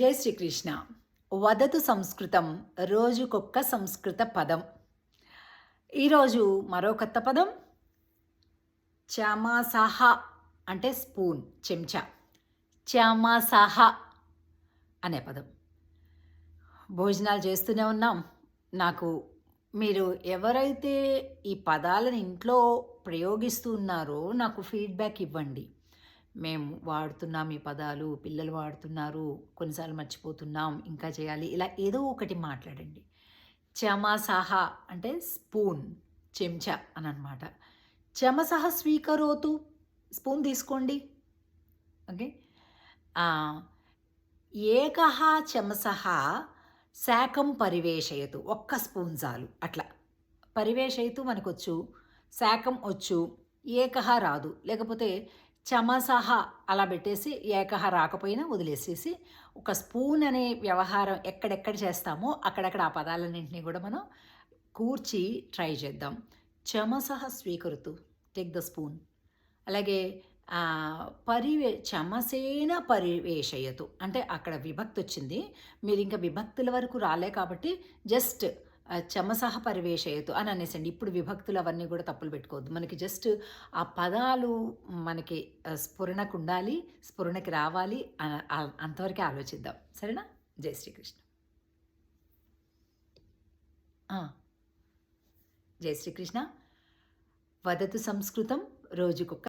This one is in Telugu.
జై శ్రీకృష్ణ. వదతు సంస్కృతం రోజుకొక్క సంస్కృత పదం. ఈరోజు మరో కొత్త పదం చమసహ అంటే స్పూన్ చెంచా. చమసహ అనే పదం. భోజనాలు చేస్తూనే ఉన్నాం. నాకు మీరు ఎవరైతే ఈ పదాలను ఇంట్లో ప్రయోగిస్తూ ఉన్నారో నాకు ఫీడ్బ్యాక్ ఇవ్వండి. మేము వాడుతున్నాం ఈ పదాలు పిల్లలు వాడుతున్నారు కొన్నిసార్లు మర్చిపోతున్నాం ఇంకా చేయాలి. ఇలా ఏదో ఒకటి మాట్లాడండి. చమసహ అంటే స్పూన్ చెంచా అని అనమాట చమసహ స్వీకరోతు స్పూన్ తీసుకోండి. ఓకే? ఏకహ చమసహ శాకం పరివేషయతు ఒక్క స్పూన్ చాలు అట్లా. పరివేషయతు మనకొచ్చు శాకం వచ్చు ఏకహ రాదు. లేకపోతే చమసహ అలా పెట్టేసి ఏకహ రాకపోయినా వదిలేసేసి ఒక స్పూన్ అనే వ్యవహారం ఎక్కడెక్కడ చేస్తామో అక్కడక్కడ ఆ పదాలన్నింటినీ కూడా మనం కూర్చి ట్రై చేద్దాం. చమసహ స్వీకరుతు టేక్ ద స్పూన్. అలాగే పరివే చమసేన పరివేషయతు. అంటే అక్కడ విభక్తి వచ్చింది మీరు ఇంకా విభక్తుల వరకు రాలే కాబట్టి జస్ట్ చమసహ పరివేషయతు అని అనేసండి. ఇప్పుడు విభక్తులు అవన్నీ కూడా తప్పులు పెట్టుకోవద్దు. మనకి జస్ట్ ఆ పదాలు మనకి స్ఫురణకు ఉండాలి స్ఫురణకి రావాలి అంతవరకే ఆలోచిద్దాం. సరేనా? జై శ్రీకృష్ణ. జై శ్రీకృష్ణ. వదతు సంస్కృతం రోజుకొక